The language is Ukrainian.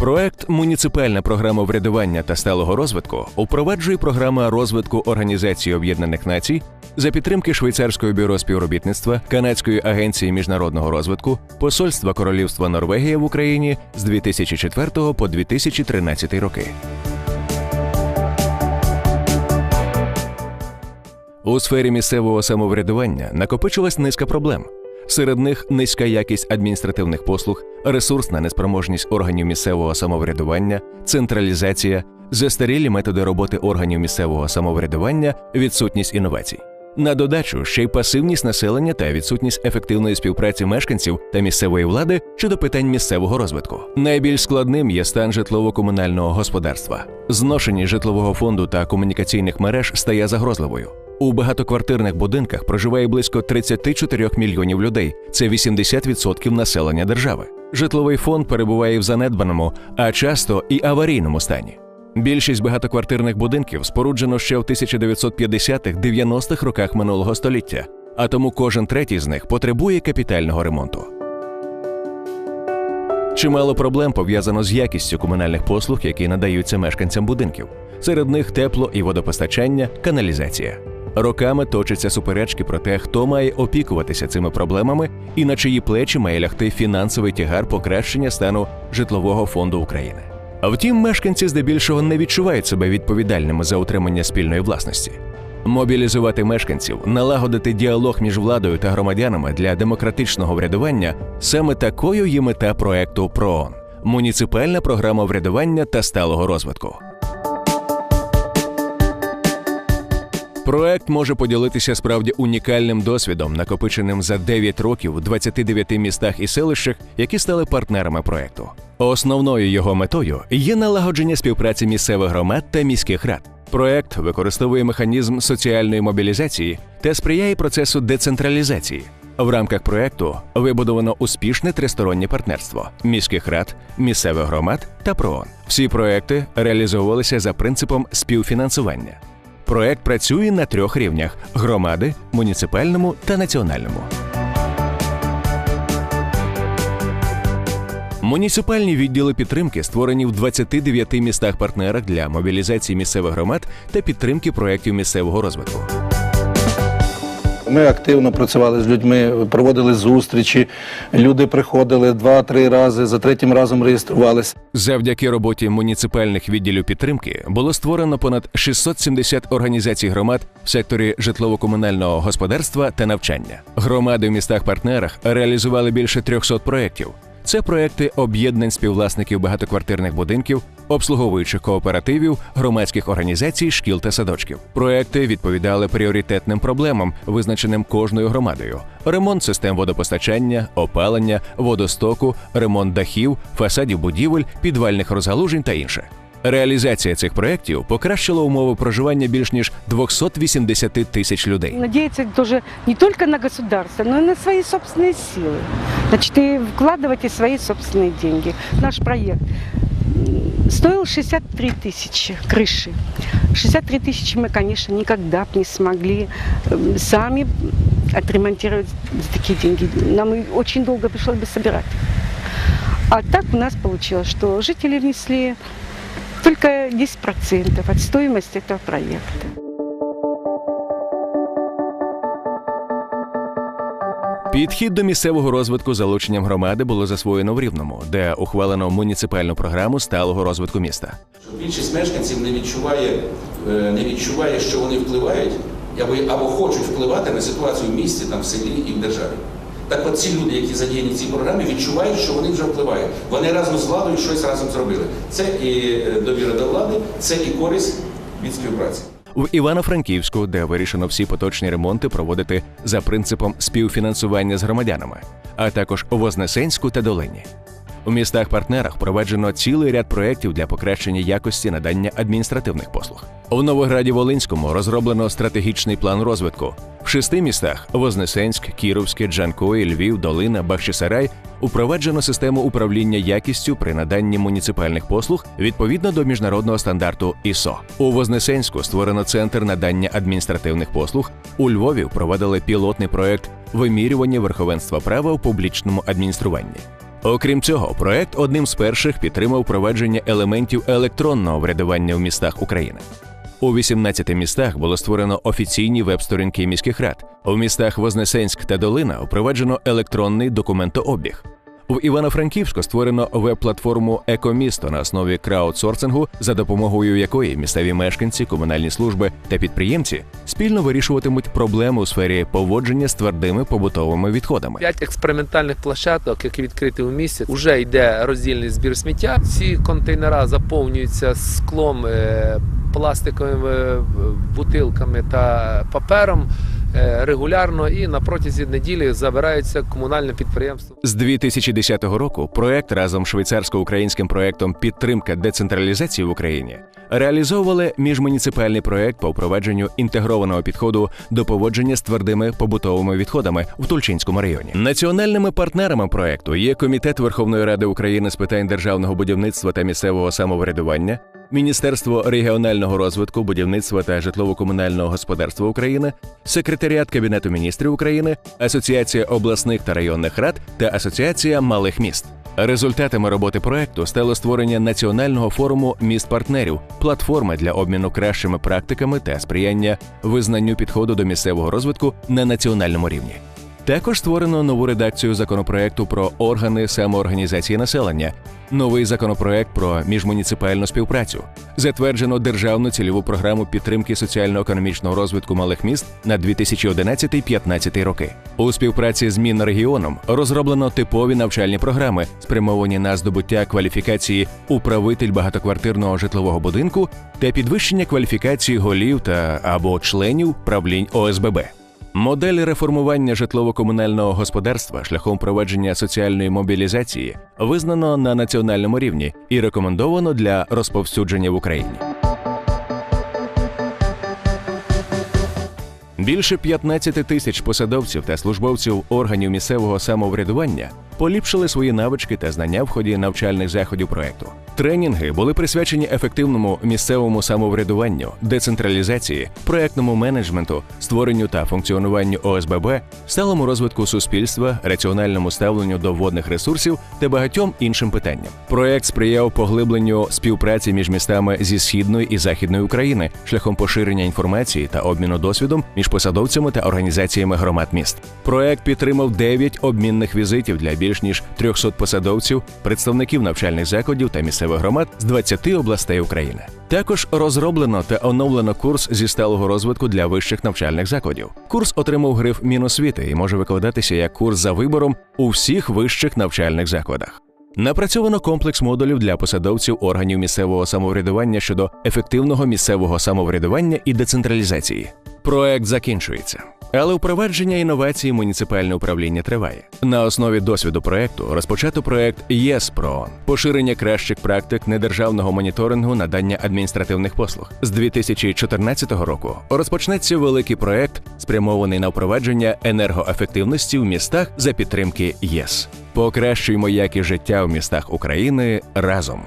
Проект Муніципальна програма врядування та сталого розвитку упроваджує програма розвитку Організації Об'єднаних Націй за підтримки Швейцарського бюро співробітництва, Канадської агенції міжнародного розвитку, Посольства Королівства Норвегія в Україні з 2004 по 2013 роки. У сфері місцевого самоврядування накопичилась низка проблем. Серед них низька якість адміністративних послуг, ресурсна неспроможність органів місцевого самоврядування, централізація, застарілі методи роботи органів місцевого самоврядування, відсутність інновацій. На додачу ще й пасивність населення та відсутність ефективної співпраці мешканців та місцевої влади щодо питань місцевого розвитку. Найбільш складним є стан житлово-комунального господарства. Зношення житлового фонду та комунікаційних мереж стає загрозливою. У багатоквартирних будинках проживає близько 34 мільйонів людей. Це 80% населення держави. Житловий фонд перебуває в занедбаному, а часто і аварійному стані. Більшість багатоквартирних будинків споруджено ще в 1950-90-х роках минулого століття, а тому кожен третій з них потребує капітального ремонту. Чимало проблем пов'язано з якістю комунальних послуг, які надаються мешканцям будинків. Серед них тепло і водопостачання, каналізація. Роками точаться суперечки про те, хто має опікуватися цими проблемами і на чиї плечі має лягти фінансовий тягар покращення стану житлового фонду України. Втім, мешканці здебільшого не відчувають себе відповідальними за утримання спільної власності. Мобілізувати мешканців, налагодити діалог між владою та громадянами для демократичного врядування саме такою є мета проекту ПРООН – муніципальна програма врядування та сталого розвитку. Проект може поділитися справді унікальним досвідом, накопиченим за 9 років в 29 містах і селищах, які стали партнерами проекту. Основною його метою є налагодження співпраці місцевих громад та міських рад. Проект використовує механізм соціальної мобілізації та сприяє процесу децентралізації. В рамках проекту вибудовано успішне тристороннє партнерство міських рад, місцевих громад та ПРООН. Всі проекти реалізовувалися за принципом співфінансування. Проект працює на трьох рівнях: громади, муніципальному та національному. Муніципальні відділи підтримки створені в 29 містах-партнерах для мобілізації місцевих громад та підтримки проєктів місцевого розвитку. Ми активно працювали з людьми, проводили зустрічі. Люди приходили два-три рази, за третім разом реєструвалися. Завдяки роботі муніципальних відділів підтримки було створено понад 670 організацій громад в секторі житлово-комунального господарства та навчання. Громади в містах-партнерах реалізували більше 300 проєктів. Це проекти об'єднань співвласників багатоквартирних будинків, обслуговуючих кооперативів, громадських організацій, шкіл та садочків. Проекти відповідали пріоритетним проблемам, визначеним кожною громадою: ремонт систем водопостачання, опалення, водостоку, ремонт дахів, фасадів будівель, підвальних розгалужень та інше. Реалізація цих проєктів покращила умови проживання більш ніж 280 тисяч людей. Надеяться тоже не только на государство, но и на свои собственные силы. Значит, и вкладывать и свои собственные деньги. Наш проект м, стоил 63 тысячи крыши. 63 тысячи мы, конечно, никогда бы не смогли м, сами отремонтировать за такие деньги. Нам очень долго пришлось бы собирать. А так у нас получилось, что жители внесли только 10% от стоимости этого проекта. Підхід до місцевого розвитку залученням громади було засвоєно в Рівному, де ухвалено муніципальну програму сталого розвитку міста. Більшість мешканців не відчуває, е, не відчуває, що вони впливають або, або хочуть впливати на ситуацію в місті, там, в селі і в державі. Так от ці люди, які задіяні в цій програмі, відчувають, що вони вже впливають. Вони разом з владою щось разом зробили. Це і е, довіра до влади, це і користь від співпраці. В Івано-Франківську, де вирішено всі поточні ремонти проводити за принципом співфінансування з громадянами, а також у Вознесенську та Долині. У містах-партнерах проведено цілий ряд проєктів для покращення якості надання адміністративних послуг. У Новограді Волинському розроблено стратегічний план розвитку. В шести містах Вознесенськ, Кіровське, Джанкої, Львів, Долина, Бахчисарай Упроваджено систему управління якістю при наданні муніципальних послуг відповідно до міжнародного стандарту ISO. У Вознесенську створено центр надання адміністративних послуг. У Львові впровадили пілотний проект вимірювання верховенства права у публічному адмініструванні. Окрім цього, проект одним з перших підтримав впровадження елементів електронного врядування в містах України. У 18 містах було створено офіційні веб-сторінки міських рад. У містах Вознесенськ та Долина впроваджено електронний документообіг. В Івано-Франківську створено веб-платформу Екомісто на основі краудсорсингу, за допомогою якої місцеві мешканці, комунальні служби та підприємці спільно вирішуватимуть проблеми у сфері поводження з твердими побутовими відходами. П'ять експериментальних площадок, які відкриті у місті, вже йде роздільний збір сміття. Ці контейнера заповнюються склом, е, пластиковими е, бутилками та папером е, регулярно і на протязі неділі забираються комунальне підприємство. З 2010 року проект разом з швейцарсько-українським проектом Підтримка децентралізації в Україні реалізовували міжмуніципальний проект по впровадженню інтегрованого підходу до поводження з твердими побутовими відходами в Тульчинському районі. Національними партнерами проекту є Комітет Верховної Ради України з питань державного будівництва та місцевого самоврядування. Міністерство регіонального розвитку, будівництва та житлово-комунального господарства України, Секретаріат Кабінету міністрів України, Асоціація обласних та районних рад та Асоціація малих міст. Результатами роботи проекту стало створення національного форуму міст партнерів, платформи для обміну кращими практиками та сприяння визнанню підходу до місцевого розвитку на національному рівні. Також створено нову редакцію законопроекту про органи самоорганізації населення, новий законопроект про міжмуніципальну співпрацю. Затверджено державну цільову програму підтримки соціально-економічного розвитку малих міст на 2011-2015 роки. У співпраці з Мінрегіоном розроблено типові навчальні програми, спрямовані на здобуття кваліфікації управитель багатоквартирного житлового будинку та підвищення кваліфікації голів та або членів правлінь ОСББ. Модель реформування житлово-комунального господарства шляхом проведення соціальної мобілізації визнано на національному рівні і рекомендовано для розповсюдження в Україні. Більше 15 тисяч посадовців та службовців органів місцевого самоврядування поліпшили свої навички та знання в ході навчальних заходів проекту. Тренінги були присвячені ефективному місцевому самоврядуванню, децентралізації, проектному менеджменту, створенню та функціонуванню ОСББ, сталому розвитку суспільства, раціональному ставленню до водних ресурсів та багатьом іншим питанням. Проект сприяв поглибленню співпраці між містами зі східної і західної України шляхом поширення інформації та обміну досвідом між посадовцями та організаціями громад міст. Проект підтримав 9 обмінних візитів для більш ніж 300 посадовців, представників навчальних закладів та місцевих громад з 20 областей України. Також розроблено та оновлено курс зі сталого розвитку для вищих навчальних закладів. Курс отримав гриф Міносвіти і може викладатися як курс за вибором у всіх вищих навчальних закладах. Напрацьовано комплекс модулів для посадовців органів місцевого самоврядування щодо ефективного місцевого самоврядування і децентралізації. Проект закінчується. Але впровадження інновацій муніципальне управління триває. На основі досвіду проекту розпочато проект ЄС ПРООН – поширення кращих практик недержавного моніторингу надання адміністративних послуг. З 2014 року розпочнеться великий проект, спрямований на впровадження енергоефективності в містах за підтримки ЄС. Покращуємо якість життя в містах України разом.